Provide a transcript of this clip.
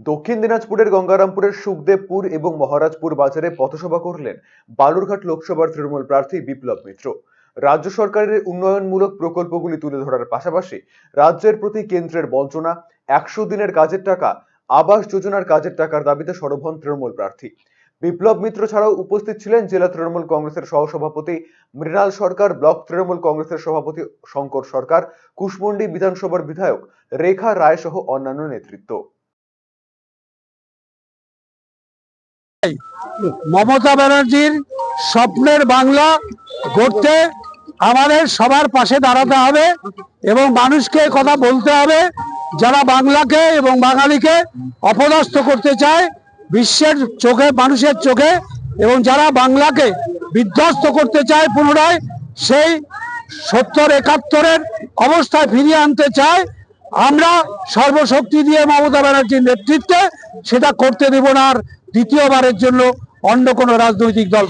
দক্ষিণ দিনাজপুরের গঙ্গারামপুরের সুখদেবপুর এবং মহারাজপুর বাজারে পথসভা করলেন বালুরঘাট লোকসভার তৃণমূল প্রার্থী বিপ্লব মিত্র। রাজ্য সরকারের উন্নয়নমূলক প্রকল্পগুলি তুলে ধরার পাশাপাশি রাজ্যের প্রতি কেন্দ্রের বঞ্চনা, একশো দিনের কাজের টাকা, আবাস যোজনার কাজের টাকার দাবিতে সরব তৃণমূল প্রার্থী। বিপ্লব মিত্র ছাড়াও উপস্থিত ছিলেন জেলা তৃণমূল কংগ্রেসের সহসভাপতি মৃণাল সরকার, ব্লক তৃণমূল কংগ্রেসের সভাপতি শঙ্কর সরকার, কুশমন্ডি বিধানসভার বিধায়ক রেখা রায় সহ অন্যান্য নেতৃত্ব। মমতা ব্যানার্জির স্বপ্নের বাংলা গড়তে আমাদের সবার পাশে দাঁড়াতে হবে এবং মানুষকে কথা বলতে হবে, যারা বাংলাকে এবং বাঙালিকে অপদস্থ করতে চায় বিশ্বের চোখে, মানুষের চোখে এবং যারা বাংলাকে বিধ্বস্ত করতে চায় পুনরায়, সেই সত্তর একাত্তরের অবস্থায় ফিরিয়ে আনতে চায়। আমরা সর্বশক্তি দিয়ে মমতা ব্যানার্জির নেতৃত্বে সেটা করতে দেব না আর দ্বিতীয়বারের জন্য অন্য কোনো রাজনৈতিক দল